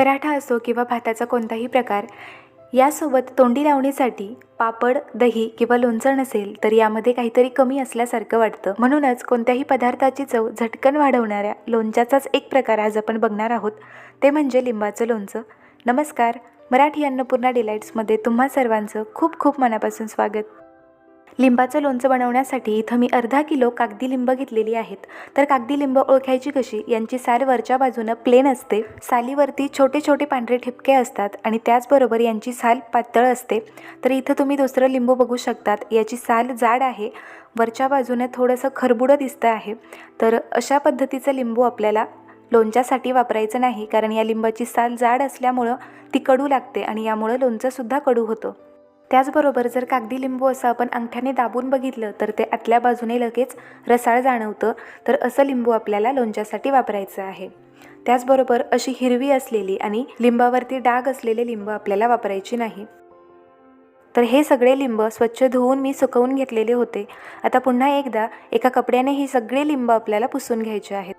पराठा असो किंवा भाताचा कोणताही प्रकार यासोबत तोंडी लावणीसाठी पापड दही किंवा लोणचं नसेल तर यामध्ये काहीतरी कमी असल्यासारखं वाटतं. म्हणूनच कोणत्याही पदार्थाची चव झटकन वाढवणाऱ्या लोणच्याचाच एक प्रकार आज आपण बघणार आहोत. ते म्हणजे लिंबाचं लोणचं. नमस्कार. मराठी अन्नपूर्णा डिलाईट्समध्ये तुम्हा सर्वांचं खूप खूप मनापासून स्वागत. लिंबाचं लोणचं बनवण्यासाठी इथं मी अर्धा किलो कागदी लिंब घेतलेली आहेत. तर कागदी लिंब ओळखायची कशी? यांची साल वरच्या बाजूनं प्लेन असते. सालीवरती छोटे छोटे पांढरे ठिपके असतात आणि त्याचबरोबर यांची साल पातळ असते. तर इथं तुम्ही दुसरं लिंबू बघू शकतात. याची साल जाड आहे. वरच्या बाजूने थोडंसं खरबुडं दिसतं आहे. तर अशा पद्धतीचं लिंबू आपल्याला लोणच्यासाठी वापरायचं नाही. कारण या लिंबाची साल जाड असल्यामुळं ती कडू लागते आणि यामुळं लोणचंसुद्धा कडू होतं. त्याचबरोबर जर कागदी लिंबू असं आपण अंगठ्याने दाबून बघितलं तर ते आतल्या बाजूने लगेच रसाळ जाणवतं. तर असं लिंबू आपल्याला लोणच्यासाठी वापरायचं आहे. त्याचबरोबर अशी हिरवी असलेली आणि लिंबावरती डाग असलेले लिंब आपल्याला वापरायची नाही. तर हे सगळे लिंब स्वच्छ धुवून मी सुकवून घेतलेले होते. आता पुन्हा एकदा एका कपड्याने ही सगळे लिंब आपल्याला पुसून घ्यायचे आहेत.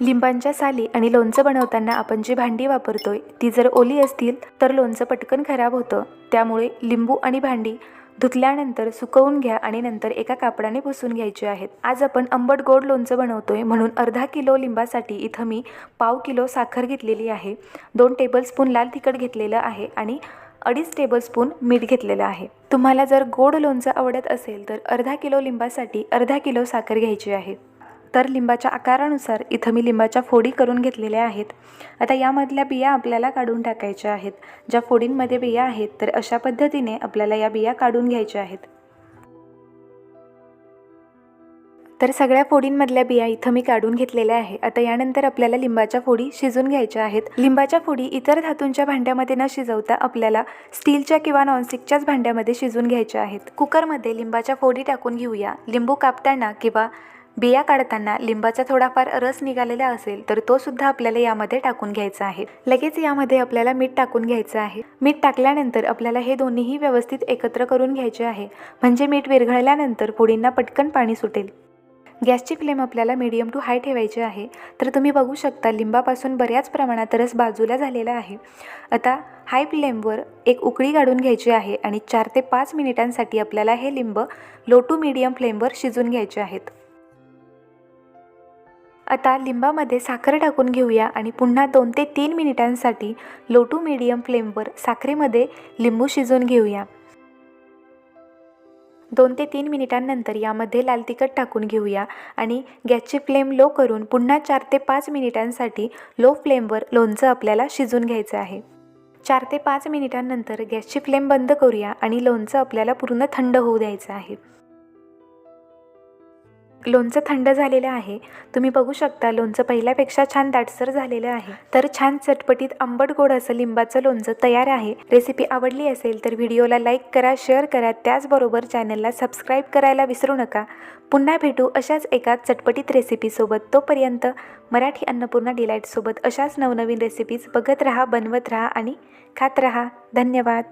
लिंबांच्या साली आणि लोणचं बनवताना आपण जी भांडी वापरतोय ती जर ओली असतील तर लोणचं पटकन खराब होतं. त्यामुळे लिंबू आणि भांडी धुतल्यानंतर सुकवून घ्या आणि नंतर एका कापडाने पुसून घ्यायचे आहेत. आज आपण आंबट गोड लोणचं बनवतोय म्हणून अर्धा किलो लिंबासाठी इथं मी पाव किलो साखर घेतलेली आहे दोन टेबलस्पून लाल तिखट घेतलेलं आहे आणि अडीच टेबलस्पून मीठ घेतलेलं आहे. तुम्हाला जर गोड लोणचं आवडत असेल तर अर्धा किलो लिंबासाठी अर्धा किलो साखर घ्यायची आहे. तर लिंबाच्या आकारानुसार इथं मी लिंबाच्या फोडी करून घेतलेल्या आहेत. आता यामधल्या बिया आपल्याला काढून टाकायच्या आहेत. ज्या फोडींमध्ये बिया आहेत तर अशा पद्धतीने आपल्याला या बिया काढून घ्यायच्या आहेत. तर सगळ्या फोडींमधल्या बिया इथं मी काढून घेतलेल्या आहे. आता यानंतर आपल्याला लिंबाच्या फोडी शिजून घ्यायच्या आहेत. लिंबाच्या फोडी इतर धातूंच्या भांड्यामध्ये न शिजवता आपल्याला स्टीलच्या किंवा नॉनस्टिकच्याच भांड्यामध्ये शिजून घ्यायच्या आहेत. कुकरमध्ये लिंबाच्या फोडी टाकून घेऊया. लिंबू कापताना किंवा बिया काढताना लिंबाचा थोडाफार रस निघालेला असेल तर तो सुद्धा आपल्याला यामध्ये टाकून घ्यायचा आहे. लगेच यामध्ये आपल्याला मीठ टाकून घ्यायचं आहे. मीठ टाकल्यानंतर आपल्याला हे दोन्हीही व्यवस्थित एकत्र करून घ्यायचे आहे. म्हणजे मीठ विरघळल्यानंतर पुडींना पटकन पाणी सुटेल. गॅसची फ्लेम आपल्याला मीडियम टू हाय ठेवायची आहे. तर तुम्ही बघू शकता लिंबापासून बऱ्याच प्रमाणात रस बाजूला झालेला आहे. आता हाय फ्लेमवर एक उकळी काढून घ्यायची आहे आणि चार ते पाच मिनिटांसाठी आपल्याला हे लिंब लो टू मीडियम फ्लेमवर शिजून घ्यायचे आहेत. आता लिंबामध्ये साखर टाकून घेऊया आणि पुन्हा दोन ते तीन मिनिटांसाठी लो टू मीडियम फ्लेमवर साखरेमध्ये लिंबू शिजवून घेऊया. दोन ते तीन मिनिटांनंतर यामध्ये लाल तिखट टाकून घेऊया आणि गॅसची फ्लेम लो करून पुन्हा चार ते पाच मिनिटांसाठी लो फ्लेमवर लोणचं आपल्याला शिजून घ्यायचं आहे. चार ते पाच मिनिटांनंतर गॅसची फ्लेम बंद करूया आणि लोणचं आपल्याला पूर्ण थंड होऊ द्यायचं आहे. लोणचं थंड झालेलं आहे. तुम्ही बघू शकता लोणचं पहिल्यापेक्षा छान दाटसर झालेलं आहे. तर छान चटपटीत आंबट गोड असं लिंबाचं लोणचं तयार आहे. रेसिपी आवडली असेल तर व्हिडिओला लाईक करा शेअर करा. त्याचबरोबर चॅनलला सबस्क्राईब करायला विसरू नका. पुन्हा भेटू अशाच एका चटपटीत रेसिपीसोबत तोपर्यंत मराठी अन्नपूर्णा डिलाईटसोबत अशाच नवनवीन रेसिपीज बघत राहा बनवत राहा आणि खात राहा. धन्यवाद.